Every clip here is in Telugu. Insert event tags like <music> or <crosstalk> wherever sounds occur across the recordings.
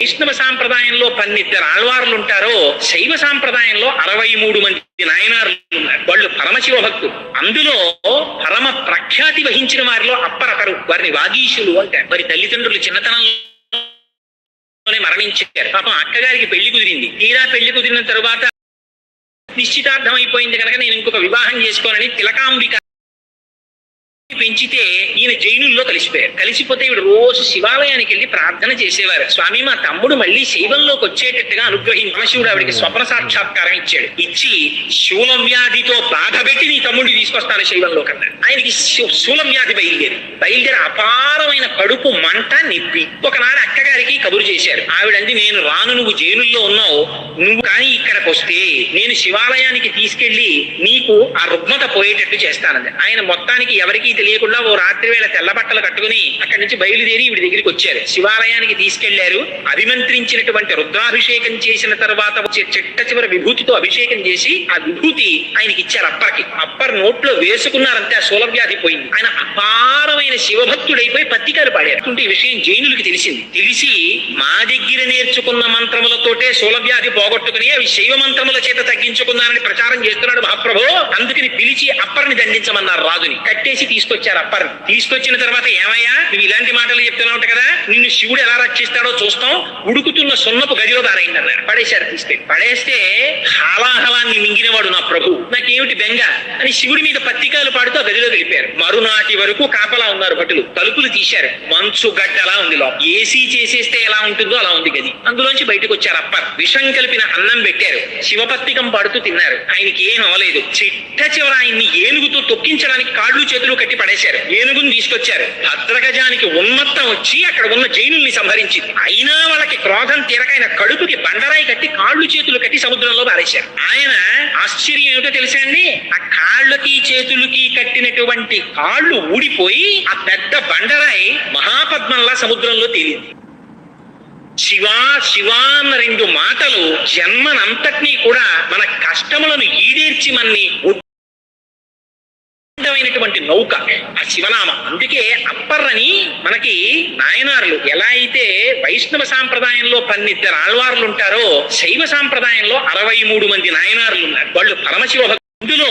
వైష్ణవ సాంప్రదాయంలో పన్నిద్దరు ఆళ్వార్లు ఉంటారో శైవ సాంప్రదాయంలో అరవై మూడు మంది నాయనార్లు ఉన్నారు. వాళ్ళు పరమశివ భక్తులు. అందులో పరమ ప్రఖ్యాతి వహించిన వారిలో అప్పరకరు వారిని వాగీషులు అంటారు వారి తల్లిదండ్రులు చిన్నతనంలోనే మరణించారు. పాపం అక్కగారికి పెళ్ళి కుదిరింది. తీరా పెళ్ళి కుదిరిన తరువాత నిశ్చితార్థం అయిపోయింది కనుక నేను ఇంకొక వివాహం చేసుకోనని తిలకాంబిక పెంచితే ఈయన జైనుల్లో కలిసిపోయారు. కలిసిపోతే ఈవిడ రోజు శివాలయానికి వెళ్ళి ప్రార్థన చేసేవారు. స్వామి మా తమ్ముడు మళ్ళీ శైవంలోకి వచ్చేటట్టుగా అనుగ్రహించి పరమశివుడు ఆవిడకి స్వప్న సాక్షాత్కారం ఇచ్చాడు. ఇచ్చి శూలం వ్యాధితో బాధ పెట్టి నీ తమ్ముడిని తీసుకొస్తాను శైవంలోకి అన్నాడు. ఆయనకి శూ- శూలం వ్యాధి బయలుదేరి బయలుదేరి అపారమైన కడుపు మంట నిప్పి ఒకనాడు అక్కగారికి కబురు చేశారు. ఆవిడంది నేను రాను నువ్వు జైలుల్లో ఉన్నావు. నువ్వు కానీ ఇక్కడికి వస్తే నేను శివాలయానికి తీసుకెళ్ళి నీకు ఆ రుగ్మత పోయేటట్టు చేస్తానంది ఆయన మొత్తానికి ఎవరికీ తెలియకుండా ఓ రాత్రి వేళ తెల్ల బట్టలు కట్టుకుని అక్కడి నుంచి బయలుదేరి వీడి దగ్గరికి వచ్చారు. శివాలయానికి తీసుకెళ్ళారు. అభిమంత్రించినటువంటి రుద్రాభిషేకం చేసిన తర్వాత వచ్చే చిట్ట చివరి విభూతితో అభిషేకం చేసి ఆ విభూతి ఆయనకి ఇచ్చారు అప్పర్కి. అప్పర్ నోట్లో వేసుకున్నారంటే ఆ శూలవ్యాధి పోయింది. ఆయన అపారమైన శివభక్తుడైపోయి పత్రికలు పాడారు. ఈ విషయం జైనులకి తెలిసింది. తెలిసి మా దగ్గర నేర్చుకున్న మంత్రములతోటే శూలవ్యాధి పోగొట్టుకుని అవి శైవ మంత్రముల చేత తగ్గించుకున్నారని ప్రచారం చేస్తున్నాడు మహాప్రభు. అందుకని పిలిచి అప్పర్ని దండించమన్నారు రాజుని. కట్టేసి తీసుకు తీసుకొచ్చారు అప్పర్ని తీసుకొచ్చిన తర్వాత ఏమయ్యా? నువ్వు ఇలాంటి మాటలు చెప్తున్నావు కదా? నిన్ను శివుడు ఎలా రక్షిస్తాడో చూస్తాం. ఉడుకుతున్న సున్నపు గదిలో దారైంది అన్నారు పడేశారు తీసుకెళ్ళి పడేస్తే హాలాహలాన్ని మింగినవాడు నా ప్రభు. నాకేమిటి బెంగ? అని శివుడి మీద పత్రికలు పాడుతూ ఆ గదిలో తెలిపారు మరునాటి వరకు కాపలా ఉన్నారు భటులు. తలుపులు తీశారు. మంచు గట్టలా ఉంది లోపల. ఏసీ చేసేస్తే ఎలా ఉంటుందో అలా ఉంది గది. అందులోంచి బయటకు వచ్చారు అప్పర్. విషం కలిపిన అన్నం పెట్టారు. శివపత్రికం పాడుతూ తిన్నారు. ఆయనకి ఏం అవ్వలేదు చిట్ట చివర ఆయన్ని ఏనుగుతో తొక్కించడానికి కాళ్ళు చేతులు కట్టి పడేశారు. ఏనుగుని తీసుకొచ్చారు. భద్రగజానికి ఉన్మత్తం వచ్చి అక్కడ ఉన్న జైనుల్ని సంహరించింది. అయినా వాళ్ళకి క్రోధం తీరకైన కడుపుకి బండరాయి కట్టి కాళ్ళు చేతులు కట్టి సముద్రంలో పారేశారు. ఆయన ఆశ్చర్యం ఏమిటో తెలుసా అండి? ఆ కాళ్ళకి చేతులకి కట్టినటువంటి కాళ్ళు ఊడిపోయి ఆ పెద్ద బండరాయి మహాపద్మంలా సముద్రంలో తేలింది. శివా శివా అన్న రెండు మాటలు జన్మనంతటినీ కూడా మన కష్టములను ఈడేర్చి మన్ని ఉన్నతమైనటువంటి నౌక ఆ శివనామం. అందుకే అప్పర్రని మనకి నాయనార్లు ఎలా అయితే వైష్ణవ సాంప్రదాయంలో పన్నిద్దరు ఆళ్వార్లు ఉంటారో శైవ సాంప్రదాయంలో అరవై మూడు మంది నాయనార్లు ఉన్నారు వాళ్ళు పరమశివ ఇందులో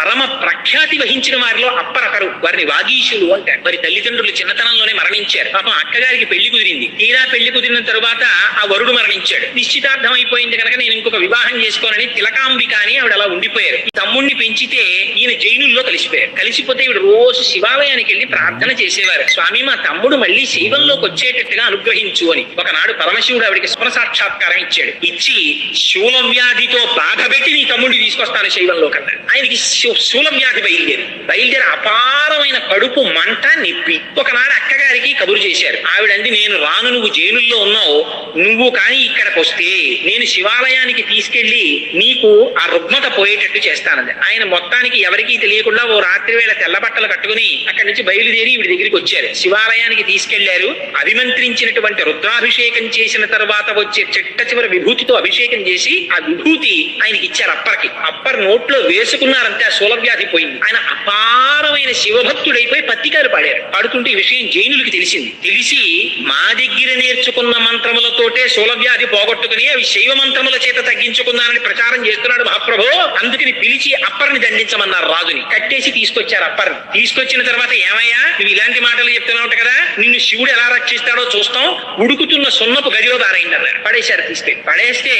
పరమ ప్రఖ్యాతి వహించిన వారిలో అప్పరకరు వారిని వాగీషులు అంటారు. వారి తల్లిదండ్రులు చిన్నతనంలోనే మరణించారు. పాపం అక్కగారికి పెళ్ళి కుదిరింది. తీరా పెళ్ళి కుదిరిన తరువాత ఆ వరుడు మరణించాడు. నిశ్చితార్థం అయిపోయింది కనుక నేను ఇంకొక వివాహం చేసుకోనని తిలకాంబిక అని ఆవిడ అలా ఉండిపోయారు. ఈ తమ్ముణ్ణి పెంచితే ఈయన జైలుల్లో కలిసిపోయారు. కలిసిపోతే ఈవిడ రోజు శివాలయానికి వెళ్ళి ప్రార్థన చేసేవారు. స్వామి మా తమ్ముడు మళ్ళీ శైవంలోకి వచ్చేటట్టుగా అనుగ్రహించు అని. ఒకనాడు పరమశివుడు ఆవిడకి స్వప్న సాక్షాత్కారం ఇచ్చాడు. ఇచ్చి శూలం వ్యాధితో బాధ పెట్టి నీ తమ్ముడిని తీసుకొస్తాను శైవంలోకి ఆయనకి శూలం వ్యాధి బయలుదేరి బయలుదేరి అపారమైన కడుపు మంట నిప్పి. ఒకనాడు అక్కగారికి కబురు చేశారు. ఆవిడంది నేను రాను నువ్వు జైలుల్లో ఉన్నావు. నువ్వు కానీ ఇక్కడికి వస్తే నేను శివాలయానికి తీసుకెళ్ళి నీకు ఆ రుగ్మత పోయేటట్టు చేస్తానంది. ఆయన మొత్తానికి ఎవరికీ తెలియకుండా ఓ రాత్రి వేళ తెల్ల బట్టలు కట్టుకుని అక్కడి నుంచి బయలుదేరి వీడి దగ్గరికి వచ్చారు. శివాలయానికి తీసుకెళ్ళారు. అభిమంత్రించినటువంటి రుద్రాభిషేకం చేసిన తర్వాత వచ్చే చిట్ట చివరి విభూతితో అభిషేకం చేసి ఆ విభూతి ఆయనకి ఇచ్చారు అప్పర్కి. అప్పర్ నోట్లో వేసుకున్నారంటే ఆ శూలవ్యాధి పోయింది. ఆయన అపారమైన శివభక్తుడైపోయి పత్రికలు పాడారు. పాడుతుంటే ఈ విషయం జైనులకి తెలిసింది. తెలిసి మా దగ్గర నేర్చుకున్న మంత్రములతోటే శూలవ్యాధి పోగొట్టుకుని అవి శైవ మంత్రముల చేత తగ్గించుకున్నానని ప్రచారం చేస్తున్నాడు మహాప్రభు. అందుకని పిలిచి అప్పర్ని దండించమన్నారు రాజుని. కట్టేసి తీసుకొచ్చారు అప్పర్ని. తీసుకొచ్చిన తర్వాత ఏమయ్యా నువ్వు ఇలాంటి మాటలు చెప్తున్నావు కదా నిన్ను శివుడు ఎలా రక్షిస్తాడో చూస్తాం. ఉడుకుతున్న సున్నపు గదిలో దారైంది అన్నారు పడేశారు తీసుకెళ్ళి పడేస్తే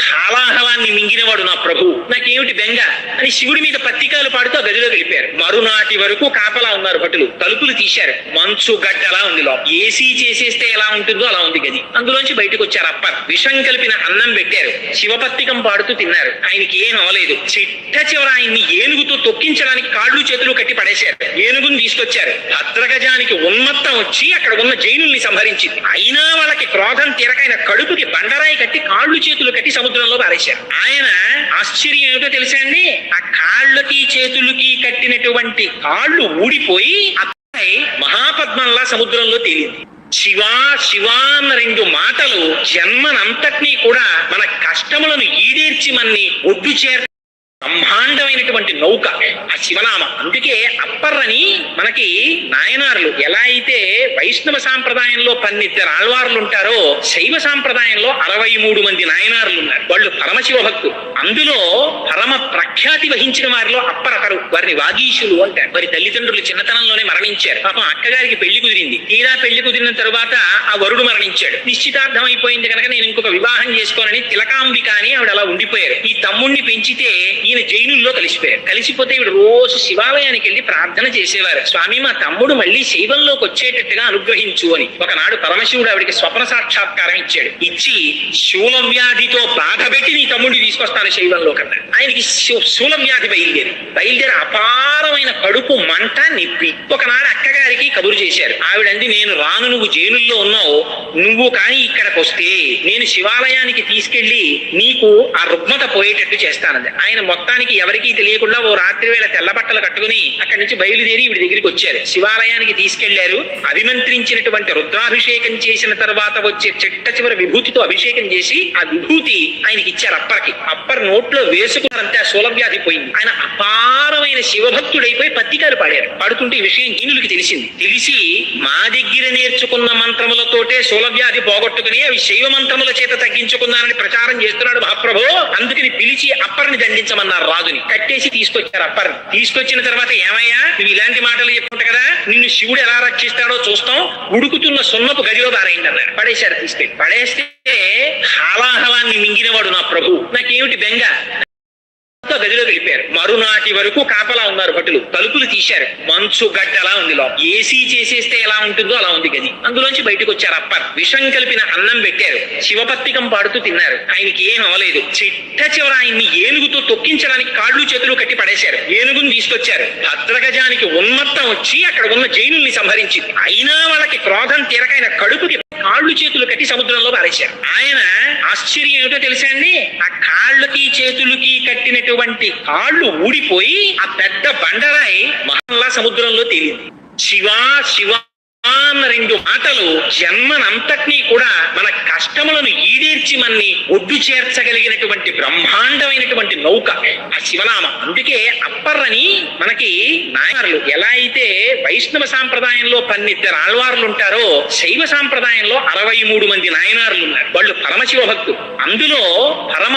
హాలాహలాన్ని మింగినవాడు నా ప్రభు. నాకేమిటి బెంగ? అని శివుడి మీద పత్రికలు పాడుతూ గదిలో వెళ్ళిపోయారు. మరునాటి వరకు కాపలా ఉన్నారు భటులు. తలుపులు తీశారు. మంచు గడ్డలా ఉంది లోపల. ఏసీ చేసేస్తే ఎలా ఉంటుందో అలా ఉంది గది. అందులోంచి బయటకు వచ్చారు అప్పర్. విషం కలిపిన అన్నం పెట్టారు. శివపత్తికం పాడుతూ తిన్నారు. ఆయనకి ఏం అవ్వలేదు చిట్ట చివర ఆయన్ని ఏనుగుతో తొక్కించడానికి కాళ్ళు చేతులు కట్టి పడేశారు. ఏనుగుని తీసుకొచ్చారు. భద్రగజానికి ఉన్మత్తం వచ్చి అక్కడ ఉన్న జైనుల్ని సంహరించింది. అయినా వాళ్ళకి క్రోధం తీరకైన కడుపుకి బండరాయి కట్టి కాళ్ళు చేతులు కట్టి సముద్రంలో పారేశారు. ఆయన ఆశ్చర్యం ఏమిటో తెలుసా అండి? ఆ కాళ్ళకి చేతులకి కట్టినటువంటి కాళ్ళు ఊడిపోయి అబ్బాయి మహాపద్మంలా సముద్రంలో తేలింది. శివా శివా అన్న రెండు మాటలు జన్మనంతటినీ కూడా మన కష్టములను ఈడేర్చి మన్ని ఒడ్డు చేర్ బ్రహ్మాండమైనటువంటి నౌక ఆ శివనామ. అందుకే అప్పర్రని మనకి నాయనార్లు ఎలా అయితే వైష్ణవ సాంప్రదాయంలో పన్నిద్దరు ఆళ్వార్లు ఉంటారో శైవ సాంప్రదాయంలో అరవై మూడు మంది నాయనార్లు ఉన్నారు. వాళ్ళు పరమశివ భక్తులు. అందులో పరమ ప్రఖ్యాతి వహించిన వారిలో అప్పరకరు వారిని వాగీశులు అంటారు. వారి తల్లిదండ్రులు చిన్నతనంలోనే మరణించారు. పాపం అక్కగారికి పెళ్ళి కుదిరింది. తీరా పెళ్ళి కుదిరిన తరువాత ఆ వరుడు మరణించాడు. నిశ్చితార్థం అయిపోయింది కనుక నేను ఇంకొక వివాహం చేసుకోనని తిలకాంబిక అని ఆవిడ అలా ఉండిపోయారు. ఈ తమ్ముణ్ణి పెంచితే ఈయన జైనుల్లో కలిసిపోయారు. కలిసిపోతే ఈవిడ రోజు శివాలయానికి వెళ్ళి ప్రార్థన చేసేవారు. స్వామి మా తమ్ముడు మళ్ళీ శైవంలోకి వచ్చేటట్టుగా అనుగ్రహించు అని. ఒకనాడు పరమశివుడు ఆవిడికి స్వప్న సాక్షాత్కారం ఇచ్చాడు. ఇచ్చి శూల వ్యాధితో బాధ పెట్టి నీ తమ్ముడిని తీసుకొస్తాను శైవంలో కన్నా ఆయనకి శూల వ్యాధి బయలుదేరి బయలుదేరి అపారమైన కడుపు మంట నిప్పి ఒకనాడు అక్కగారికి కబురు చేశారు. ఆవిడంది నేను రాను నువ్వు జైలుల్లో ఉన్నావు. నువ్వు కానీ ఇక్కడికి వస్తే నేను శివాలయానికి తీసుకెళ్ళి నీకు ఆ రుగ్మత పోయేటట్టు చేస్తానంది ఆయన మొత్తానికి ఎవరికీ తెలియకుండా ఓ రాత్రి వేళ తెల్ల బట్టలు కట్టుకుని అక్కడి నుంచి బయలుదేరి వీడి దగ్గరికి వచ్చారు. శివాలయానికి తీసుకెళ్ళారు. అభిమంత్రించినటువంటి రుద్రాభిషేకం చేసిన తర్వాత వచ్చే చిట్ట చివరి విభూతితో అభిషేకం చేసి ఆ విభూతి ఆయనకి ఇచ్చారు అప్పర్కి. అప్పర్ నోట్లో వేసుకున్నారంటే ఆ శూలవ్యాధి పోయింది. ఆయన అపారమైన శివభక్తుడైపోయి పత్రికలు పాడారు. పాడుతుంటే ఈ విషయం జీనులకి తెలిసింది. తెలిసి మా దగ్గర నేర్చుకున్న మంత్రములతోటే శూలవ్యాధి పోగొట్టుకుని అవి శైవ మంత్రముల చేత తగ్గించుకున్నానని ప్రచారం చేస్తున్నాడు మహాప్రభు. అందుకని పిలిచి అప్పర్ని దండించమన్నారు రాజుని. కట్టేసి తీసుకొచ్చారు అప్పర్ని. తీసుకొచ్చిన తర్వాత ఏమయ్యా? నువ్వు ఇలాంటి మాటలు చెప్పుకుంటా కదా? నిన్ను శివుడు ఎలా రక్షిస్తాడో చూస్తాం. ఉడుకుతున్న సున్నపు గదిలో దారైంది అన్నారు పడేశారు తీసుకెళ్ళి. పడేస్తే హాలాహలాన్ని మింగినవాడు నా ప్రభు. నాకేమిటి బెంగ? తో గదిలో వెళ్ళిపోయారు మరునాటి వరకు కాపలా ఉన్నారు భటులు. తలుపులు తీశారు. మంచు గడ్డలా ఉంది లోపల. ఏసీ చేసేస్తే ఎలా ఉంటుందో అలా ఉంది గది. అందులోంచి బయటకు వచ్చారు అప్పర్. విషం కలిపిన అన్నం పెట్టారు. శివపత్తికం పాడుతూ తిన్నారు. ఆయనకి ఏం అవలేదు. చిట్ట చివర ఆయన్ని ఏనుగుతో తొక్కించడానికి కాళ్ళు చేతులు కట్టి పడేశారు. ఏనుగుని తీసుకొచ్చారు. భద్రగజానికి ఉన్మత్తం వచ్చి అక్కడ ఉన్న జైనుల్ని సంహరించింది అయినా వాళ్ళకి క్రోధం తీరకైన కడుపుకి కాళ్ళు చేతులు కట్టి సముద్రంలో పారేశారు. ఆయన ఆశ్చర్యం ఏమిటో తెలుసా అండి? ఆ కాళ్ళకి చేతులకి కట్టినటువంటి కాళ్ళు ఊడిపోయి ఆ పెద్ద బండరాయి మహల్లా సముద్రంలో తేలింది. శివా శివ అన్న రెండు మాటలు జన్మనంతటినీ కూడా మన కష్టములను ఈడేర్చి మన్ని ఒడ్డు చేర్చగలిగినటువంటి బ్రహ్మాండమైనటువంటి నౌక ఆ శివనామ. అందుకే అప్పర్రని మనకి నాయనార్లు ఎలా అయితే వైష్ణవ సాంప్రదాయంలో పన్నిద్దరు ఆళ్వార్లు ఉంటారో శైవ సాంప్రదాయంలో అరవై మూడు మంది నాయనార్లు ఉన్నారు వాళ్ళు పరమశివ భక్తులు. అందులో పరమ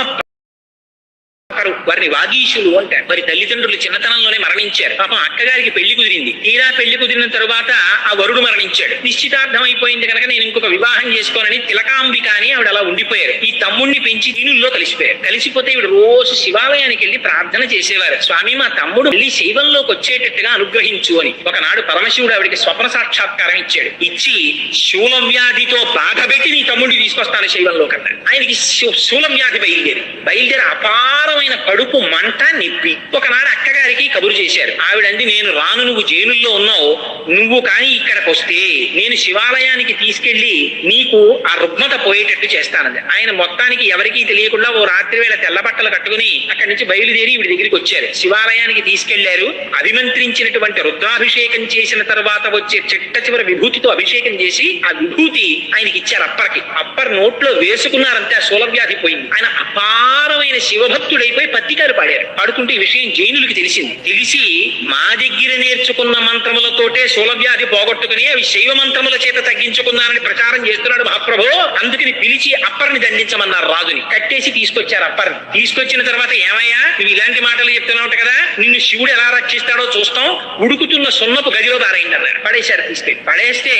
ఒకరు వారిని వాగీషులు అంటారు. వారి తల్లిదండ్రులు చిన్నతనంలోనే మరణించారు. పాపం అక్కగారికి పెళ్ళి కుదిరింది. తీరా పెళ్ళి కుదిరిన తరువాత ఆ వరుడు మరణించాడు. నిశ్చితార్థం అయిపోయింది కనుక నేను ఇంకొక వివాహం చేసుకోనని తిలకాంబిక అని ఆవిడ అలా ఉండిపోయారు. ఈ తమ్ముణ్ణి పెంచి దీనుల్లో కలిసిపోయారు. కలిసిపోతే ఈవిడ రోజు శివాలయానికి వెళ్ళి ప్రార్థన చేసేవారు. స్వామి మా తమ్ముడు మళ్ళీ శైవంలోకి వచ్చేటట్టుగా అనుగ్రహించు అని ఒకనాడు పరమశివుడు ఆవిడికి స్వప్న సాక్షాత్కారం ఇచ్చాడు. ఇచ్చి శూల వ్యాధితో బాధ పెట్టి నీ తమ్ముడిని తీసుకొస్తాను శైవంలో కన్నా ఆయనకి శూ- శూల వ్యాధి బయలుదేరి బయలుదేరి అపారమైన కడుపు మంట నిప్పి. ఒకనాడు అక్కగారికి కబురు చేశారు. ఆవిడంది నేను రాను నువ్వు జైలుల్లో ఉన్నావు. నువ్వు కానీ ఇక్కడికి వస్తే నేను శివాలయానికి తీసుకెళ్ళి నీకు ఆ రుగ్మత పోయేటట్టు చేస్తానంది. ఆయన మొత్తానికి ఎవరికీ తెలియకుండా ఓ రాత్రి వేళ తెల్ల బట్టలు కట్టుకుని అక్కడి నుంచి బయలుదేరి వీడి దగ్గరికి వచ్చారు. శివాలయానికి తీసుకెళ్ళారు. అభిమంత్రించినటువంటి రుద్రాభిషేకం చేసిన తర్వాత వచ్చే చిట్ట చివరి విభూతితో అభిషేకం చేసి ఆ విభూతి ఆయనకి ఇచ్చారు అప్పర్కి. అప్పర్ నోట్లో వేసుకున్నారంటే ఆ శూలవ్యాధి పోయింది. ఆయన అపారమైన శివభక్తుడైపోయి పత్రికలు పాడారు. పాడుతుంటే ఈ విషయం జైనులకి తెలిసింది. తెలిసి మా దగ్గర నేర్చుకున్న మంత్రములతోటే శూలవ్యాధి పోగొట్టుకుని అవి శైవ మంత్రముల చేత తగ్గించుకున్నానని ప్రచారం చేస్తున్నాడు మహాప్రభు. అందుకని పిలిచి అప్పర్ని దండించమన్నారు రాజుని. కట్టేసి తీసుకొచ్చారు అప్పర్ని. తీసుకొచ్చిన తర్వాత ఏమయ్యా నువ్వు ఇలాంటి మాటలు చెప్తున్నావు కదా నిన్ను శివుడు ఎలా రక్షిస్తాడో చూస్తాం ఉడుకుతున్న సున్నపు గదిలో దారైంది అన్నారు. పడేశారు తీసుకెళ్ళి. పడేస్తే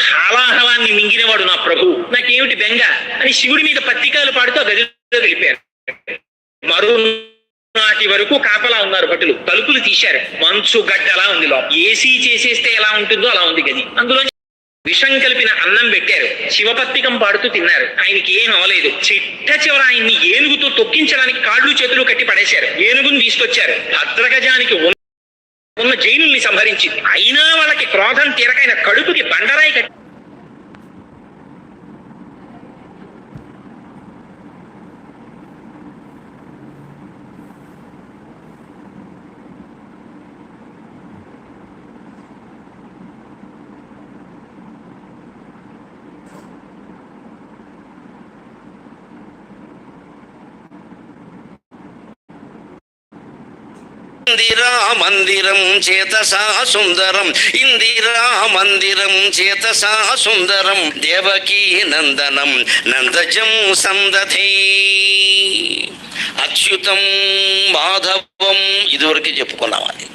హాలాహలాన్ని మింగినవాడు నా ప్రభు. నాకేమిటి బెంగ? అని శివుడి మీద పత్రికలు పాడుతూ గదిలో వెళ్ళిపోయారు. మరో నాటి వరకు కాపలా ఉన్నారు భటులు. తలుపులు తీశారు. మంచు గడ్డలా ఉంది లోపల ఏసీ చేసేస్తే ఎలా ఉంటుందో అలా ఉంది గది. అందులో విషం కలిపిన అన్నం పెట్టారు. శివపత్తికం పాడుతూ తిన్నారు. ఆయనకి ఏం అవలేదు. చిట్ట చివర ఆయన్ని ఏనుగుతో తొక్కించడానికి కాళ్ళు చేతులు కట్టి పడేశారు. ఏనుగుని తీసుకొచ్చారు. భద్రగజానికి ఉన్న జైలుని సంహరించింది అయినా వాళ్ళకి క్రోధం తీరకైన కడుపుకి బండరాయి కట్టి ఇందిరా మందిరం చేతసా సుందరం. ఇందిరా మందిరం చేతసా సుందరం. దేవకీ నందనం. నందజం సందధే. అచ్యుతం మాధవం. ఇదివరకు చెప్పుకున్నాం అది.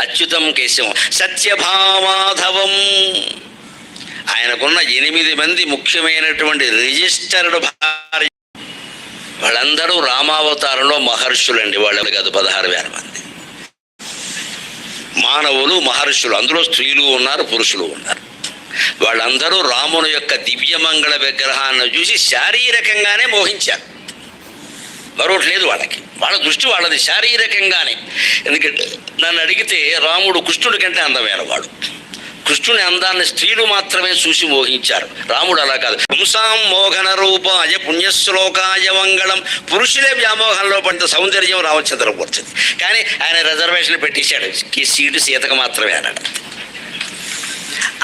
అచ్యుతం కేశవం. సత్యభామాధవం. ఆయనకున్న ఎనిమిది మంది ముఖ్యమైనటువంటి రిజిస్టర్డ్ భార్య. వాళ్ళందరూ రామావతారంలో మహర్షులండి. వాళ్ళు కాదు పదహారు వేల మంది. మానవులు మహర్షులు అందులో స్త్రీలు ఉన్నారు పురుషులు ఉన్నారు. వాళ్ళందరూ రాముని యొక్క దివ్యమంగళ విగ్రహాన్ని చూసి శారీరకంగానే మోహించారు. మరొకటి లేదు వాళ్ళకి. వాళ్ళ దృష్టి వాళ్ళది శారీరకంగానే. ఎందుకంటే నన్ను అడిగితే రాముడు కృష్ణుడి కంటే అందమైన వాడు. కృష్ణుని అందాన్ని స్త్రీలు మాత్రమే చూసి మోహించారు. రాముడు అలా కాదు. పుంసాం మోహన రూపాయ పుణ్యశ్లోకాయ మంగళం. పురుషులే వ్యామోహంలో పడిన సౌందర్యం రామచంద్రమూర్తిది కానీ ఆయన రిజర్వేషన్ పెట్టేశాడు. ఈ సీటు సీతకు మాత్రమే అన్నాడు.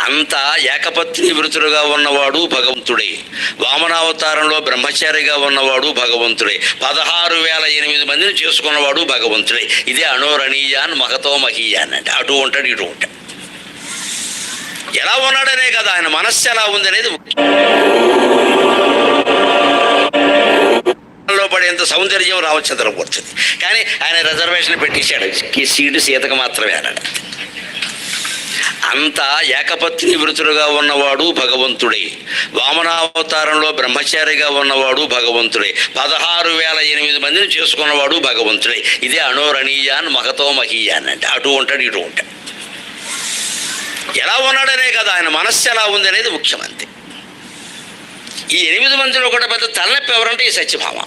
అంతా ఏకపత్ని వృతుడుగా ఉన్నవాడు భగవంతుడే. వామనావతారంలో బ్రహ్మచారిగా ఉన్నవాడు భగవంతుడే. పదహారు వేల ఎనిమిది మందిని చేసుకున్నవాడు భగవంతుడే. ఇదే అణోరణీయాన్ మహతో మహీయాన్ అంటే అటు ఉంటాడు ఇటు ఉంటాడు. ఎలా ఉన్నాడనే కదా ఆయన మనస్సు ఎలా ఉంది అనేది పడేంత సౌందర్యం రామచంద్రమూర్తిది. కానీ ఆయన రిజర్వేషన్ పెట్టేశాడు. సీటు సీతకు మాత్రమే అన్నాడు. అంతా ఏకపత్ని వృతులుగా ఉన్నవాడు భగవంతుడే. వామనావతారంలో బ్రహ్మచారిగా ఉన్నవాడు భగవంతుడే. పదహారు వేల ఎనిమిది మందిని చేసుకున్నవాడు భగవంతుడే. ఇదే అణోరణీయాన్ మహతో మహీయాన్ అంటే. అటు ఉంటాడు ఇటు ఉంటాడు. ఎలా ఉన్నాడనే కదా ఆయన మనస్సు ఎలా ఉంది అనేది ముఖ్యమంత్రి ఈ ఎనిమిది మందిలో కూడా పెద్ద తలనొప్పి ఎవరంటే ఈ సత్యభామ.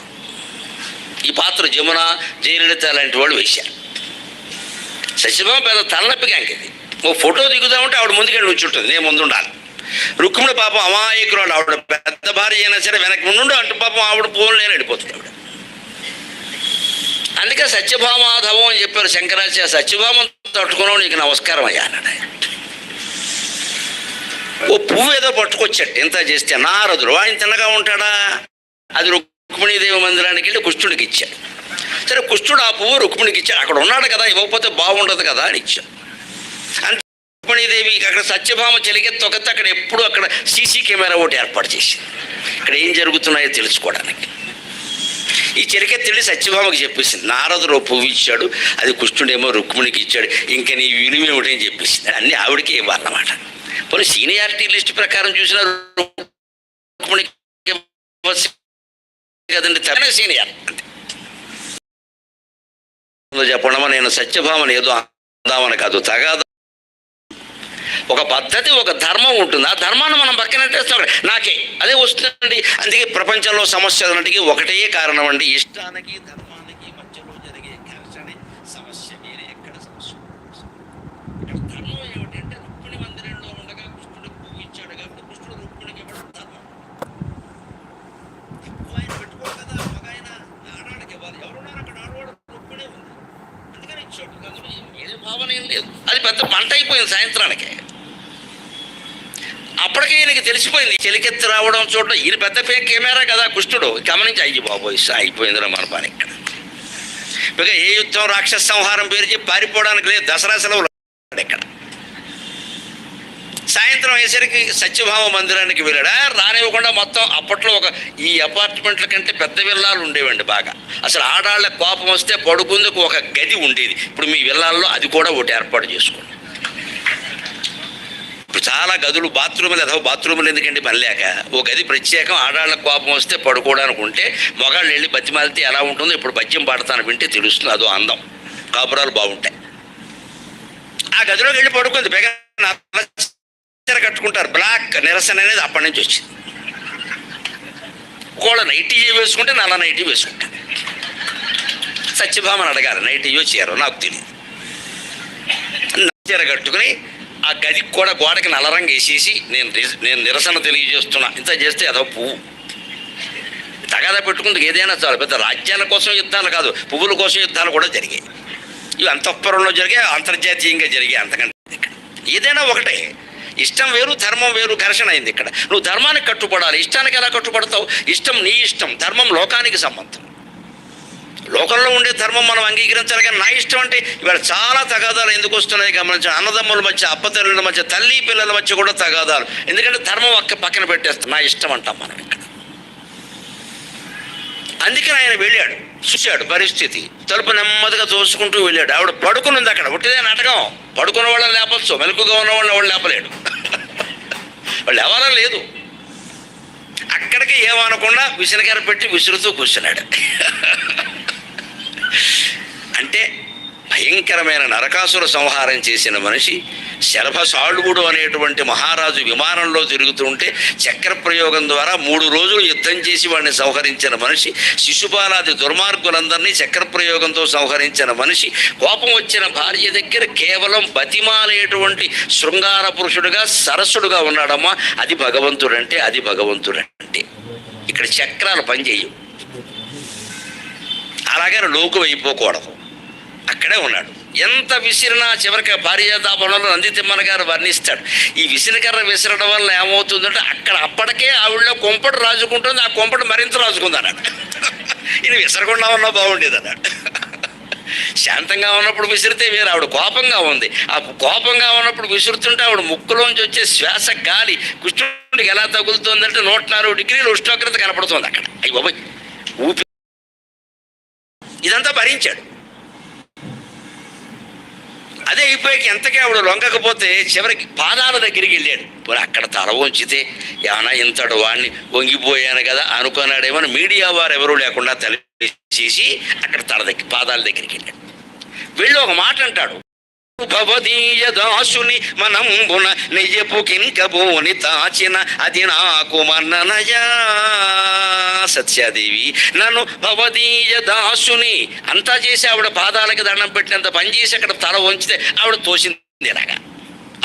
ఈ పాత్ర జమున జయలలిత లాంటి వాళ్ళు వేశారు. సత్యభామ పెద్ద తలనొప్పి గ్యాంగ్ ఓ ఫోటో దిగుదామంటే ఆవిడ ముందుకెళ్ళి కూర్చుంటుంది నేను ముందు ఉండాలి రుక్మిణి పాపం అమాయకురాలు ఆవిడ పెద్ద భార్య అయినా సరే వెనక ముందు అంటూ పాపం ఆవిడ ఫోన్ నేను వెళ్ళిపోతుంది ఆవిడ. అందుకే సత్యభామాధవం అని చెప్పారు శంకరాచార్య. సత్యభామం తట్టుకున్నావు నీకు నమస్కారం అయ్యా అన్నాడు ఆయన. ఓ పువ్వు ఏదో పట్టుకొచ్చాడు. ఎంత చేస్తే నారదుడు. ఆయన తిన్నగా ఉంటాడా? అది రుక్మిణీదేవి మందిరానికి వెళ్ళి కుష్ఠుడికి ఇచ్చాడు. సరే కుష్ఠుడు ఆ పువ్వు రుక్మిణికి ఇచ్చాడు. అక్కడ ఉన్నాడు కదా ఇవ్వకపోతే బాగుండదు కదా అని ఇచ్చాడు. అంతే. రుక్మిణీదేవి అక్కడ సత్యభామ చెలిగే ఒకతే అక్కడ ఎప్పుడు అక్కడ సీసీ కెమెరా ఒకటి ఏర్పాటు చేసింది. ఇక్కడ ఏం జరుగుతున్నాయో తెలుసుకోవడానికి. ఈ చెలికెత్తిళ్ళి సత్యభామకి చెప్పేసింది. నారదుడు పువ్వు ఇచ్చాడు. అది కుష్ణుడేమో రుక్మిణికి ఇచ్చాడు. ఇంకా నీ విలువ ఏమిటి అని చెప్పేసింది. అన్నీ ఆవిడకే ఇవ్వాలన్నమాట. పోనీ సీనియారిటీ లిస్ట్ ప్రకారం చూసిన కదండి తనే సీనియర్. చెప్పడమా నేను సత్యభామని ఏదో అందామని కాదు తగాద. ఒక పద్ధతి ఒక ధర్మం ఉంటుంది. ఆ ధర్మాన్ని మనం పక్కనట్టేస్తాం నాకే అదే వస్తుందండి. అందుకే ప్రపంచంలో సమస్యలన్నిటికీ ఒకటే కారణం అండి ఇష్టానికి ధర్మానికి మధ్యలో జరిగే ఘర్షణ సమస్య వేరే ఎక్కడ సమస్య ఉండదు. ఇక్కడ ధర్మం ఏమిటంటే రుక్మిణి మందిరంలో ఉండగా కృష్ణుడికి పువ్వు ఇచ్చాడు కాబట్టి కృష్ణుడు రుక్మిణికి ఇవ్వడం ధర్మం ఎక్కువ ఆయన పెట్టుకోడు కదా మగ ఆయన ఆడాడికి ఇవ్వాలి ఎవరున్నారు అక్కడ ఆడవాడు రుక్మిణి ఉంది అందుకని ఇచ్చాడు అందులో ఏ భావన ఏం లేదు అది పెద్ద పంట అయిపోయింది సాయంత్రానికి. అప్పటికే ఈయనకి తెలిసిపోయింది చెలికెత్తి రావడం చూడడం ఈయన పెద్ద పే కెమెరా కదా కుష్టుడు గమనించి అయ్యి బాబోయ్ అయిపోయింది అయిపోయిందిరా మన పని ఇక్కడ. ఇక ఏ యుద్ధం రాక్షస సంహారం పేరు చెప్పి పారిపోవడానికి లేదు దసరా సెలవులు ఇక్కడ సాయంత్రం అయ్యేసరికి సత్యభామ మందిరానికి వెళ్ళాడా? రానివ్వకుండా మొత్తం అప్పట్లో ఒక ఈ అపార్ట్మెంట్ల కంటే పెద్ద విల్లాలు ఉండేవండి బాగా. అసలు ఆడాళ్ళ కోపం వస్తే పడుకుందుకు ఒక గది ఉండేది. ఇప్పుడు మీ విల్లాల్లో అది కూడా ఒకటి ఏర్పాటు చేసుకోండి. ఇప్పుడు చాలా గదులు బాత్రూములు అథవా బాత్రూములు ఎందుకంటే పనిలేక? ఓ గది ప్రత్యేకం ఆడాళ్ళ కోపం వస్తే పడుకోవడానికి ఉంటే మొగాళ్ళు వెళ్ళి బతిమాలితే ఎలా ఉంటుందో ఇప్పుడు పద్యం పాడతాను వింటే తెలుస్తుంది అదో అందం. కాపురాలు బాగుంటాయి. ఆ గదిలోకి వెళ్ళి పడుకుంది బెగ కట్టుకుంటారు. బ్లాక్ నిరసన అనేది అప్పటి నుంచి వచ్చింది. ఒకవేళ నైటీ వేసుకుంటే నల్ల నైటీ వేసుకుంటాను సత్యభామని అడగాలి నైటీయో చీర నాకు తెలియదు చీర కట్టుకుని ఆ గదికి కూడా గోడకి నల్లరంగు వేసేసి నేను నేను నిరసన తెలియజేస్తున్నా. ఇంత చేస్తే అదో పువ్వు. తగాదా పెట్టుకుందుకు ఏదైనా చాలు పెద్ద రాజ్యాల కోసం యుద్ధాలు కాదు పువ్వుల కోసం యుద్ధాలు కూడా జరిగాయి. ఇవి అంతఃపురంలో జరిగే అంతర్జాతీయంగా జరిగాయి అంతకంటే. ఏదైనా ఒకటే. ఇష్టం వేరు ధర్మం వేరు ఘర్షణ అయింది ఇక్కడ. నువ్వు ధర్మానికి కట్టుపడాలి ఇష్టానికి ఎలా కట్టుపడతావు ఇష్టం నీ ఇష్టం ధర్మం లోకానికి సంబంధం. లోకంలో ఉండే ధర్మం మనం అంగీకరించాలి కానీ నా ఇష్టం అంటే ఇవాళ చాలా తగాదాలు ఎందుకు వస్తున్నాయి గమనించాలి అన్నదమ్ముల మధ్య అప్పతల్లుల మధ్య తల్లి పిల్లల మధ్య కూడా తగాదాలు. ఎందుకంటే ధర్మం ఒక్క పక్కన పెట్టేస్తాం నా ఇష్టం అంటాం మనం ఇక్కడ. అందుకని ఆయన వెళ్ళాడు. చూశాడు పరిస్థితి. తలుపు నెమ్మదిగా తోసుకుంటూ వెళ్ళాడు. ఆవిడ పడుకునుంది అక్కడ. ఒట్టిదే నాటకం. పడుకున్న వాళ్ళని లేపచ్చు. మెలకుగా ఉన్న వాళ్ళని వాళ్ళు లేపలేడు. <laughs> వాళ్ళు ఎవరో లేదు. అక్కడికి ఏమనకుండా విసనకర పెట్టి విసురుతూ కూర్చున్నాడు. <laughs> అంటే భయంకరమైన నరకాసుర సంహారం చేసిన మనిషి శరభసాళువుడు అనేటువంటి మహారాజు విమానంలో తిరుగుతుంటే చక్ర ప్రయోగం ద్వారా మూడు రోజులు యుద్ధం చేసి వాడిని సంహరించిన మనిషి శిశుపాలాది దుర్మార్గులందరినీ చక్ర ప్రయోగంతో సంహరించిన మనిషి కోపం వచ్చిన భార్య దగ్గర కేవలం బతిమాలేటువంటి శృంగార పురుషుడుగా సరస్సుడుగా ఉన్నాడమ్మా. అది భగవంతుడంటే అది భగవంతుడంటే. ఇక్కడ చక్రాలు పనిచేయవు. అలాగే లోకు అయిపోకూడదు అక్కడే ఉన్నాడు. ఎంత విసిరినా చివరికి పారిజాతాపంలో నందితిమ్మన గారు వర్ణిస్తాడు. ఈ విసిరికర్ర విసరడం వల్ల ఏమవుతుందంటే అక్కడ అప్పటికే ఆవిడలో కొంపటి రాజుకుంటుంది ఆ కొంపటి మరింత రాజుకుంది అన్నాడు ఇది విసరకుండా ఉన్నా బాగుండేది అన్నాడు శాంతంగా ఉన్నప్పుడు విసిరితే వేరు ఆవిడ కోపంగా ఉంది. ఆ కోపంగా ఉన్నప్పుడు విసురుతుంటే ఆవిడ ముక్కులోంచి వచ్చే శ్వాస గాలి కృష్ణుడికి ఎలా తగులుతుందంటే నూట నాలుగు డిగ్రీలు ఉష్ణోగ్రత కనపడుతుంది అక్కడ. అయ్యి బాబోయ్. ఊపి ఇదంతా భరించాడు. అదే అయిపోయాక ఎంతకే ఆవిడ లొంగకపోతే చివరికి పాదాల దగ్గరికి వెళ్ళాడు. పోనీ అక్కడ తల వంచితే ఏమైనా ఇంతడు వాడిని వంగిపోయాను కదా అనుకున్నాడేమో మీడియా వారు ఎవరూ లేకుండా తల చేసి అక్కడ తల దగ్గర పాదాల దగ్గరికి వెళ్ళాడు. వెళ్ళి ఒక మాట అంటాడు. భవదీయ దాసుని మనంబున నిజపు కింకబోని తాచిన అది నాకు మన్ననయా సత్యాదేవి నన్ను భవదీయ దాసుని అంతా చేసి ఆవిడ పాదాలకి దండం పెట్టినంత పని చేసి అక్కడ తల వంచితే ఆవిడ తోసింది ఇలాగా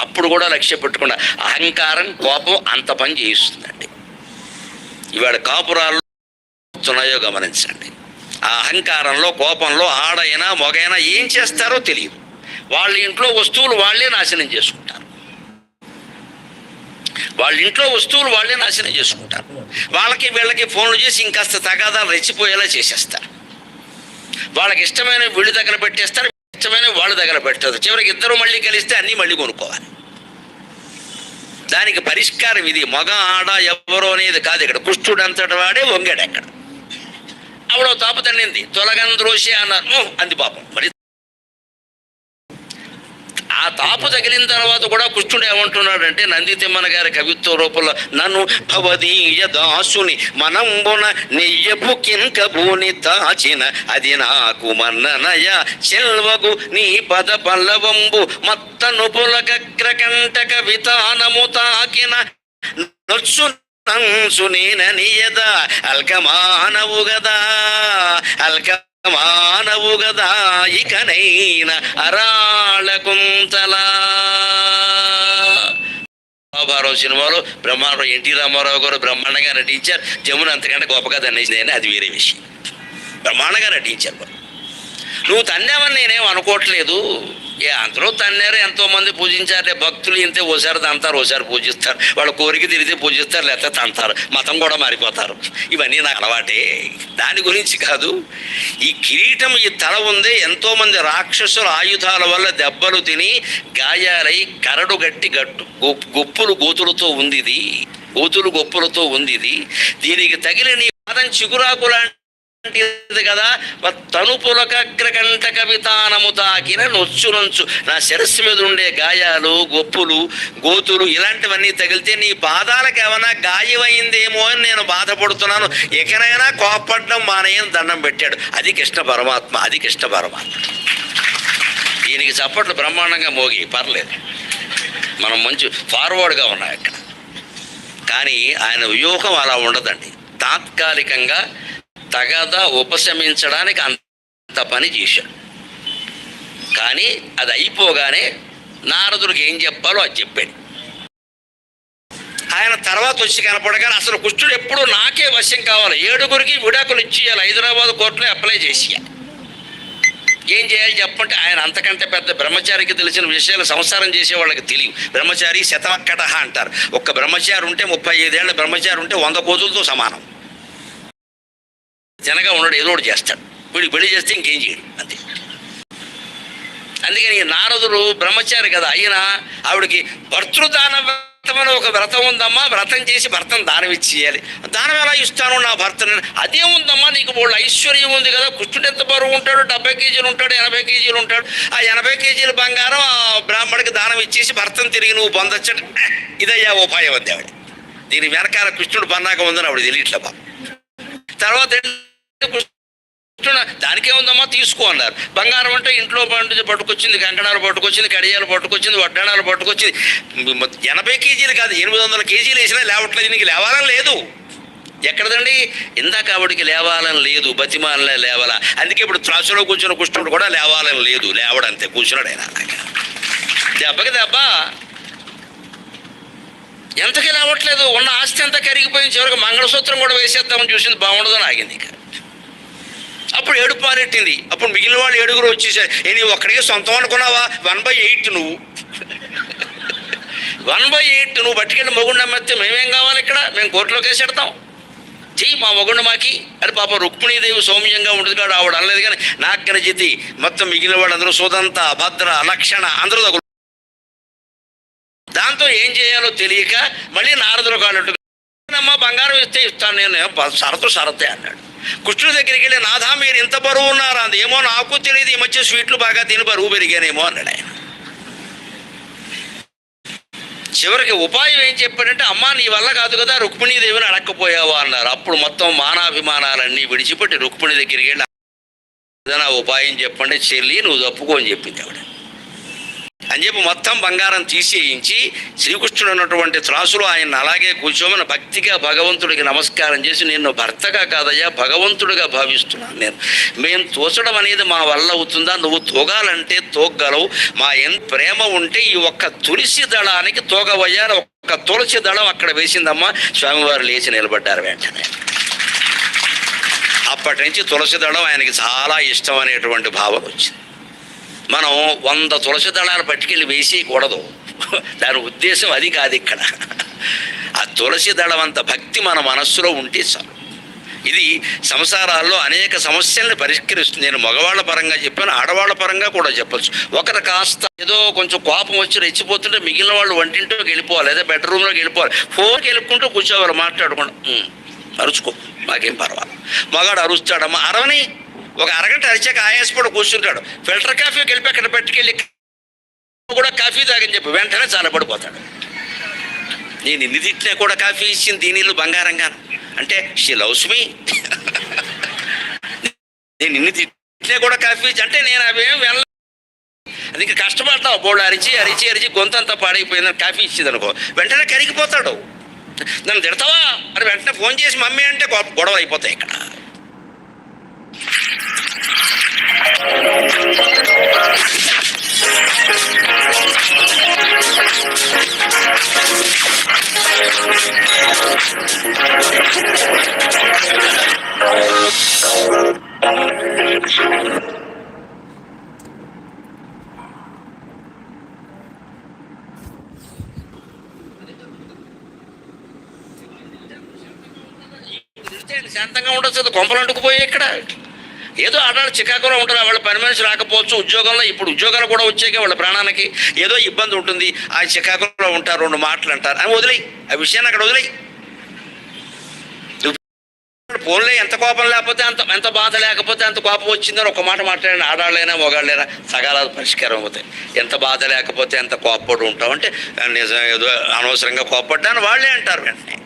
అప్పుడు కూడా లక్ష్య పెట్టుకుండా అహంకారం కోపం అంత పని చేయిస్తుందండి. ఇవాళ కాపురాలు ఉన్నాయో గమనించండి. ఆ అహంకారంలో కోపంలో ఆడైనా మొగైనా ఏం చేస్తారో తెలియదు. వాళ్ళ ఇంట్లో వస్తువులు వాళ్ళే నాశనం చేసుకుంటారు. వాళ్ళ ఇంట్లో వస్తువులు వాళ్ళే నాశనం చేసుకుంటారు. వాళ్ళకి వీళ్ళకి ఫోన్లు చేసి ఇంకాస్త తగాదాలు రెచ్చిపోయేలా చేసేస్తారు. వాళ్ళకి ఇష్టమైన వీళ్ళు దగ్గర పెట్టేస్తారు ఇష్టమైన వాళ్ళు దగ్గర పెట్టారు. చివరికి ఇద్దరు మళ్ళీ కలిస్తే అన్నీ మళ్ళీ కొనుక్కోవాలి. దానికి పరిష్కారం ఇది. మగ ఆడ ఎవరో అనేది కాదు ఇక్కడ. కుష్ఠుడు అంతటి వాడే వంగాడు అక్కడ ఆవిడ తాపు తన్నింది. తొలగంద్రోషి అన్నారు. అంది పాపం. మరి ఆ తాపు తగిలిన తర్వాత కూడా కృష్ణుడు ఏమంటున్నాడంటే నంది తిమ్మన గారి కవిత్వ రూపంలో నన్ను భవదీయ దాసుని మనంబున నెయ్యపు కింకభూని తాచిన అది నాకు మన్ననయ. చెల్వగు నీ పద పల్లవంబు మత్తను పులకగ్ర కంటక వితానము తాకిన. నొచ్చు నంసు నేననియద అల్కమానవు గదా. అల్క మానవు గదా ఇకనైన మహాభారతం సినిమాలో బ్రహ్మాండం ఎన్టీ రామారావు గారు బ్రహ్మాండంగా నటించారు. జమున అంతకంటే గొప్పగా దండించింది అని అది వేరే విషయం. బ్రహ్మాండంగా నటించారు వారు. నువ్వు తన్నావని నేనేం అనుకోవట్లేదు. ఏ అందరూ తన్నారు ఎంతోమంది పూజించారు భక్తులు ఇంతే ఓసారి తంతారు ఓసారి పూజిస్తారు. వాళ్ళ కోరిక తిరిగితే పూజిస్తారు లేకపోతే తంతారు. మతం కూడా మారిపోతారు. ఇవన్నీ నాకు అలవాటే. దాని గురించి కాదు. ఈ కిరీటం ఈ తల ఉంది ఎంతోమంది రాక్షసుల ఆయుధాల వల్ల దెబ్బలు తిని గాయాలై కరడు గట్టి గట్టు గొప్పులు గోతులతో ఉంది ఇది గోతులు గొప్పులతో ఉంది ఇది దీనికి తగిలిన నీ పాదం చిగురాకు లాంటిది కదా. తనుపులకగ్ర కంట కవితానము తాకిన నొచ్చు నొచ్చు నా శిరస్సు మీద ఉండే గాయాలు గొప్పులు గోతులు ఇలాంటివన్నీ తగిలితే నీ పాదాలకు ఏమైనా గాయమైందేమో అని నేను బాధపడుతున్నాను. ఎకనైనా కోపడడం మానేయని దండం పెట్టాడు. అది కృష్ణ పరమాత్మ అది కృష్ణ పరమాత్మ. దీనికి చప్పట్లు బ్రహ్మాండంగా మోగి పర్లేదు. మనం మంచి ఫార్వర్డ్గా ఉన్నాం ఇక్కడ. కానీ ఆయన వ్యూహం అలా ఉండదండి. తాత్కాలికంగా తగద ఉపశమించడానికి అంత పని చేశాడు. కానీ అది అయిపోగానే నారదుడికి ఏం చెప్పాలో అది చెప్పాడు. ఆయన తర్వాత వచ్చి కనపడగానే అసలు కుష్ఠుడు ఎప్పుడు నాకే వశ్యం కావాలి. ఏడుగురికి విడాకులు ఇచ్చేయాలి. హైదరాబాద్ కోర్టులో అప్లై చేసేయాలి. ఏం చేయాలి చెప్పంటే ఆయన అంతకంటే పెద్ద బ్రహ్మచారికి తెలిసిన విషయాలు సంసారం చేసే వాళ్ళకి తెలియదు బ్రహ్మచారి శతమక్కట అంటారు. ఒక్క బ్రహ్మచారి ఉంటే ముప్పై ఐదేళ్ళ బ్రహ్మచారి ఉంటే వంద కోతులతో సమానం. తినగా ఉన్నాడు ఏదో ఒకటి చేస్తాడు. వీడికి పెళ్ళి చేస్తే ఇంకేం చేయడు అంతే. అందుకని నారదుడు బ్రహ్మచారి కదా అయినా ఆవిడకి భర్తృదాన వ్రతం అని ఒక వ్రతం ఉందమ్మా వ్రతం చేసి భర్తను దానం ఇచ్చేయాలి. దానం ఎలా ఇస్తాను నా భర్తను? అదే ఉందమ్మా నీకు వాళ్ళు ఐశ్వర్యం ఉంది కదా కృష్ణుడు ఎంత బరువు ఉంటాడు డెబ్బై కేజీలు ఉంటాడు ఎనభై కేజీలు ఉంటాడు. ఆ ఎనభై కేజీల బంగారం ఆ బ్రాహ్మడికి దానం ఇచ్చేసి భర్తను తిరిగి నువ్వు పొందొచ్చట. ఇదయ్యా ఉపాయం అంది ఆవిడ. దీని వెనకాల కృష్ణుడు పన్నాక ఉందని ఆవిడ తెలియట్లే బాబు. తర్వాత ఏంటంటే దానికే తీసుకో అన్నారు. బంగారం అంటే ఇంట్లో పండు పట్టుకొచ్చింది కంకణాలు పట్టుకొచ్చింది కడియాలు పట్టుకొచ్చింది వడ్డాణాలు పట్టుకొచ్చింది. ఎనభై కేజీలు కాదు ఎనిమిది వందల కేజీలు వేసినా లేవట్లేదు నీకు లేవాలని లేదు. ఎక్కడదండి? ఇందాక ఆవిడికి లేవాలని లేదు బతిమాలనే లేవాలా. అందుకే ఇప్పుడు త్రాసులో కూర్చున్న కుష్ఠుడు కూడా లేవాలని లేదు లేవడంతే కూర్చున్నాడు ఆయన అలాగా. దెబ్బకి దెబ్బ. ఎంతకి లేవట్లేదు ఉన్న ఆస్తి అంతా కరిగిపోయింది చివరికి మంగళసూత్రం కూడా వేసేద్దామని చూసింది బాగుండదని ఆగింది ఇక. అప్పుడు ఏడుపు పారెట్టింది అప్పుడు మిగిలిన వాళ్ళు ఏడుగురు వచ్చేసారు. ఏ నీవు ఒక్కడికి సొంతం అనుకున్నావా? వన్ బై ఎయిట్ నువ్వు. వన్ బై ఎయిట్ నువ్వు పట్టుకెళ్ళి మొగుండు అమ్మేస్తే మేమేం కావాలి ఇక్కడ? మేము కోర్టులో కేసు పెడతాం. చెయ్యి మా మొగుండు మాకి. అని పాప రుక్మిణీదేవి సౌమ్యంగా ఉంటుంది కాదు ఆవిడ అనలేదు కానీ నాక్కన జితి మొత్తం మిగిలిన వాళ్ళందరూ సుదంత భద్ర లక్షణ అందరూ తగులు. దాంతో ఏం చేయాలో తెలియక మళ్ళీ నారదులు కాళ్ళు అమ్మ బంగారం ఇస్తే ఇస్తాను నేను. సరతు సరతే అన్నాడు. కృష్ణుడి దగ్గరికి వెళ్ళి నాథా మీరు ఇంత బరువు ఉన్నారా? అంది. ఏమో నాకు తెలియదు ఈ మధ్య స్వీట్లు బాగా తిని బరువు పెరిగానేమో అన్నాడు ఆయన. చివరికి ఉపాయం ఏం చెప్పాడంటే అమ్మా నీ వల్ల కాదు కదా రుక్మిణీదేవిని అడక్కపోయావా? అన్నారు. అప్పుడు మొత్తం మానాభిమానాలన్నీ విడిచిపెట్టి రుక్మిణి దగ్గరికి వెళ్ళి ఏదైనా ఉపాయం చెప్పండి చెల్లి నువ్వు తప్పుకో అని చెప్పింది ఆవిడ. అని చెప్పి మొత్తం బంగారం తీసేయించి శ్రీకృష్ణుడు ఉన్నటువంటి త్రాసులో ఆయన అలాగే కూర్చోమని భక్తిగా భగవంతుడికి నమస్కారం చేసి నేను భర్తగా కాదయ్యా భగవంతుడిగా భావిస్తున్నాను నేను. మేము తోచడం అనేది మా వల్ల అవుతుందా? నువ్వు తోగాలంటే తోగలవు మా ఎంత ప్రేమ ఉంటే ఈ ఒక్క తులసి దళానికి తోగవయ్యా ఒక్క తులసి దళం అక్కడ వేసిందమ్మా. స్వామివారు లేచి నిలబడ్డారు వెంటనే. అప్పటి నుంచి తులసి దళం ఆయనకి చాలా ఇష్టం అనేటువంటి భావం వచ్చింది. మనం వంద తులసి దళాలు పట్టుకెళ్ళి వేసేయకూడదు. దాని ఉద్దేశం అది కాదు ఇక్కడ. ఆ తులసి దళం అంత భక్తి మన మనస్సులో ఉంటే చాలు. ఇది సంసారాల్లో అనేక సమస్యల్ని పరిష్కరిస్తుంది. నేను మగవాళ్ళ పరంగా చెప్పాను ఆడవాళ్ళ పరంగా కూడా చెప్పొచ్చు. ఒకరు కాస్త ఏదో కొంచెం కోపం వచ్చి రెచ్చిపోతుంటే మిగిలిన వాళ్ళు వంటింట్లోకి వెళ్ళిపోవాలి లేదా బెడ్రూమ్లోకి వెళ్ళిపోవాలి. ఫోన్కి వెళ్ళుకుంటూ కూర్చోవాలి మాట్లాడుకుంటూ. అరుచుకో మాకేం పర్వాలేదు. మగాడు అరుస్తాడమ్మా అరవని. ఒక అరగంట అరిచాక ఆయాసపడి కూర్చుంటాడు. ఫిల్టర్ కాఫీకి వెళ్ళి అక్కడ పెట్టుకెళ్ళి కూడా కాఫీ తాగని చెప్పి. వెంటనే చాలా పడిపోతాడు. నేను ఇన్ని తిట్టినా కూడా కాఫీ ఇచ్చింది దీనిలో బంగారంగాను. అంటే షీ లవ్స్ మీ. నేను ఇన్ని తిట్టినా కూడా కాఫీ ఇచ్చి అంటే నేను అవేం వెళ్ళ అది ఇంకా కష్టపడతావు. బోళ్ళు అరిచి అరిచి అరిచి గొంతంతా పాడైపోయిందని కాఫీ ఇచ్చింది అనుకో. వెంటనే కరిగిపోతాడు. నన్ను తిడతావా? అని వెంటనే ఫోన్ చేసి మమ్మీ అంటే గొడవ అయిపోతాయి ఇక్కడ. శాంతంగా ఉండొచ్చు కొంపలు అంటుకుపోయి ఇక్కడ. ఏదో ఆడాడు చికాకులో ఉంటారు వాళ్ళ పని మనిషి రాకపోవచ్చు ఉద్యోగంలో ఇప్పుడు ఉద్యోగాలు కూడా వచ్చాక వాళ్ళ ప్రాణానికి ఏదో ఇబ్బంది ఉంటుంది ఆ చికాకులో ఉంటారు రెండు మాటలు అంటారు అని వదిలేయి ఆ విషయాన్ని అక్కడ వదిలేయి. ఫోన్లో ఎంత కోపం లేకపోతే అంత ఎంత బాధ లేకపోతే అంత కోపం వచ్చిందని ఒక మాట మాట్లాడిన ఆడాళ్ళైనా మొగాళ్ళైనా సగాల పరిష్కారం అవుతాయి. ఎంత బాధ లేకపోతే ఎంత కోపపడి ఉంటాం అంటే నిజం ఏదో అనవసరంగా కోపడ్డాను వాళ్ళే అంటారు వెంటనే.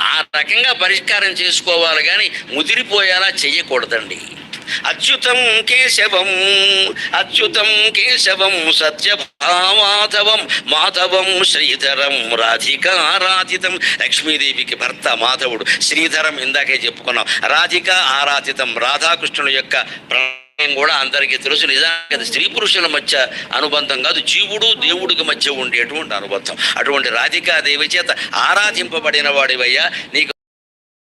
ఆ రకంగా పరిష్కారం చేసుకోవాలి కానీ ముదిరిపోయేలా చెయ్యకూడదండి. అచ్యుతం కేశవం అచ్యుతం కేశవం సత్యభామాధవం మాధవం శ్రీధరం రాధికారాధితం. లక్ష్మీదేవికి భర్త మాధవుడు శ్రీధరం ఇందాకే చెప్పుకున్నాం. రాధిక ఆరాధితం రాధాకృష్ణుల యొక్క ప్ర కూడా అందరికీ తెలుసు. నిజానికి స్త్రీ పురుషుల మధ్య అనుబంధం కాదు జీవుడు దేవుడికి మధ్య ఉండేటువంటి అనుబంధం. అటువంటి రాధికాదేవి చేత ఆరాధింపబడిన వాడివయ్యా నీకు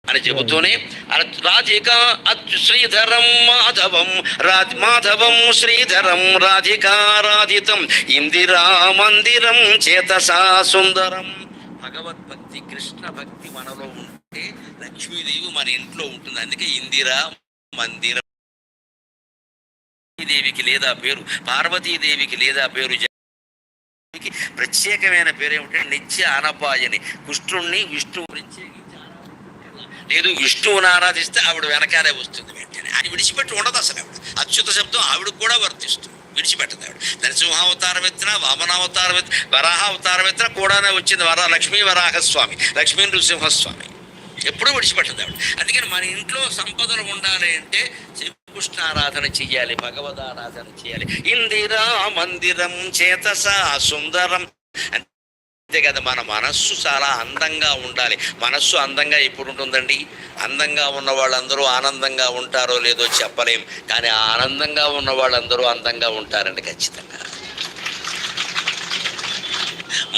అని చెబుతూనే అర- రాధిక శ్రీధరం మాధవం రా- మాధవం శ్రీధరం రాధికారాధితం ఇందిరా మందిరం చేతసా సుందరం. భగవద్భక్తి కృష్ణ భక్తి మనలో ఉంటే లక్ష్మీదేవి మన ఇంట్లో ఉంటుంది. అందుకే ఇందిరా మందిరం లక్ష్మీదేవికి లేదా పేరు పార్వతీదేవికి లేదా పేరు జానకి ప్రత్యేకమైన పేరు ఏమిటంటే నిత్య అనపాయని కృష్ణుణ్ణి విష్ణువు ప్రత్యేకించి లేదు విష్ణువుని ఆరాధిస్తే ఆవిడ వెనకాలే వస్తుంది వెంటనే. ఆయన విడిచిపెట్టి ఉండదు అసలు ఆవిడ. అచ్యుత శబ్దం ఆవిడ కూడా వర్తిస్తుంది. విడిచిపెట్టదు ఆవిడ. నరసింహావతారం ఎత్తిన వామనావతారం ఎత్తిన వరాహావతారం ఎత్తిన కూడానే వచ్చింది వర లక్ష్మీ వరాహస్వామి. లక్ష్మీ నృసింహస్వామి. ఎప్పుడూ విడిచిపెట్టదు ఆవిడ. అందుకని మన ఇంట్లో సంపదలు ఉండాలి అంటే కృష్ణారాధన ఆరాధన చెయ్యాలి భగవద్ ఆరాధన చేయాలి ఇందిరా మందిరం చేతస సుందరం. అంతే కదా మన మనస్సు చాలా అందంగా ఉండాలి. మనస్సు అందంగా ఎప్పుడు ఉంటుందండి అందంగా ఉన్న వాళ్ళందరూ ఆనందంగా ఉంటారో లేదో చెప్పలేం. కానీ ఆనందంగా ఉన్న వాళ్ళందరూ అందంగా ఉంటారండి ఖచ్చితంగా.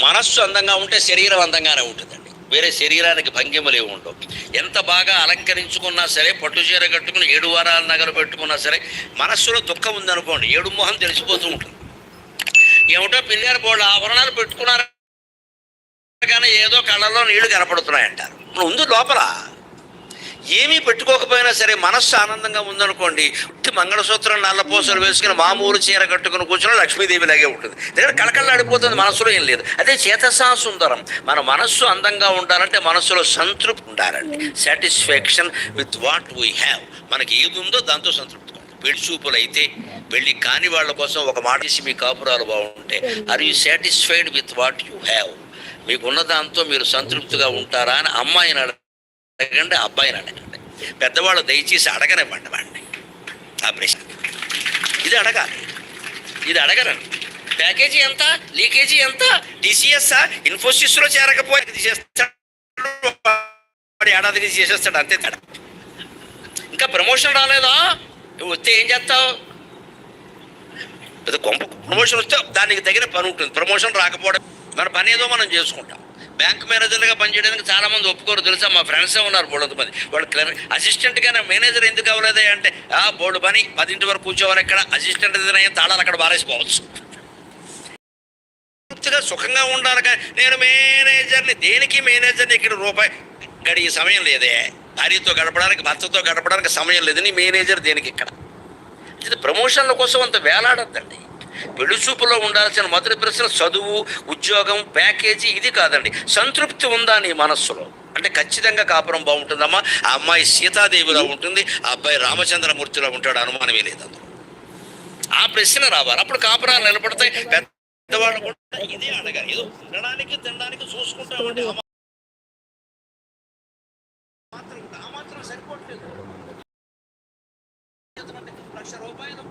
మనస్సు అందంగా ఉంటే శరీరం అందంగానే ఉంటుంది. వేరే శరీరానికి భంగిమలు ఏమి ఉండవు. ఎంత బాగా అలంకరించుకున్నా సరే పట్టు చీర కట్టుకుని ఏడు వారాల నగలు పెట్టుకున్నా సరే మనస్సులో దుఃఖం ఉందనుకోండి ఏడు మొహం తెలిసిపోతూ ఉంటుంది. ఏమిటో పిల్లారు బోళ్ళు ఆభరణాలు పెట్టుకున్నారు కానీ ఏదో కళ్ళలో నీళ్ళు కనపడుతున్నాయంటారు. ఉంది లోపల. ఏమీ పెట్టుకోకపోయినా సరే మనస్సు ఆనందంగా ఉందనుకోండి ఉట్టి మంగళసూత్రం నల్లపోసలు వేసుకుని మామూలు చీర కట్టుకుని కూర్చుని లక్ష్మీదేవి లాగే ఉంటుంది. దగ్గర కళకళలాడిపోతుంది మనసులో ఏం లేదు. అదే చేతసా సుందరం. మన మనస్సు అందంగా ఉండాలంటే మనస్సులో సంతృప్తి ఉండాలండి. Satisfaction with what we have మనకి ఏది ఉందో దాంతో సంతృప్తి పెళ్ళి చూపులు అయితే పెళ్ళి కాని వాళ్ళ కోసం ఒక మాట చేసి మీ కాపురాలు బాగుంటే are you satisfied with what you have మీకున్న దాంతో మీరు సంతృప్తిగా ఉంటారా అని అమ్మాయిని అడగండి అబ్బాయిని అడగండి. పెద్దవాళ్ళు దయచేసి అడగనివ్వండి వాడిని. ఆ ప్రశ్న. ఇది అడగాలి. ఇది అడగరండి. ప్యాకేజీ ఎంత? లీకేజీ ఎంత? టీసీఎస్ ఇన్ఫోసిస్లో చేరకపోయి తీసేస్తాడు ఏడాది అంతే తేడా. ఇంకా ప్రమోషన్ రాలేదా? నువ్వు వస్తే ఏం చేస్తావు? పెద్ద ప్రమోషన్ వస్తే దానికి తగిన పని ఉంటుంది. ప్రమోషన్ రాకపోవడం మన పని ఏదో మనం చేసుకుంటాం. బ్యాంక్ మేనేజర్గా పనిచేయడానికి చాలా మంది ఒప్పుకోరు తెలుసా? మా ఫ్రెండ్సే ఉన్నారు బోర్డు మంది. వాళ్ళు క్లర్క్ అసిస్టెంట్గానే మేనేజర్ ఎందుకు అవ్వలేదు అంటే ఆ బోర్డు పని పదింటి వరకు కూర్చోవాలి ఇక్కడ అసిస్టెంట్ ఏదైనా తాళాలు అక్కడ బారేసుకోవచ్చు పూర్తిగా సుఖంగా ఉండాలి కానీ నేను మేనేజర్ని దేనికి మేనేజర్ని ఇక్కడ రూపాయి గడిగే సమయం లేదే. భార్యతో గడపడానికి భర్తతో గడపడానికి సమయం లేదు. నీ మేనేజర్ దేనికి ఇక్కడ? ఇది ప్రమోషన్ల కోసం అంత వేలాడద్దండి. పెళ్ళి చూపులో ఉండాల్సిన మొదటి ప్రశ్న చదువు ఉద్యోగం ప్యాకేజీ ఇది కాదండి. సంతృప్తి ఉందా నీ మనస్సులో? అంటే ఖచ్చితంగా కాపురం బాగుంటుందమ్మా. ఆ అమ్మాయి సీతాదేవిలో ఉంటుంది ఆ అబ్బాయి రామచంద్రమూర్తిలో ఉంటాడు అనుమానమే లేదు అందులో. ఆ ప్రశ్న రావాలి. అప్పుడు కాపురాలు నిలబడతాయి. పెద్దవాళ్ళు కూడా ఇదే అడగాలి. ఏదో తినడానికి తినడానికి చూసుకుంటామంటే మాత్రం ఆ మాత్రం సరిపోవట్లేదు. లక్ష రూపాయలు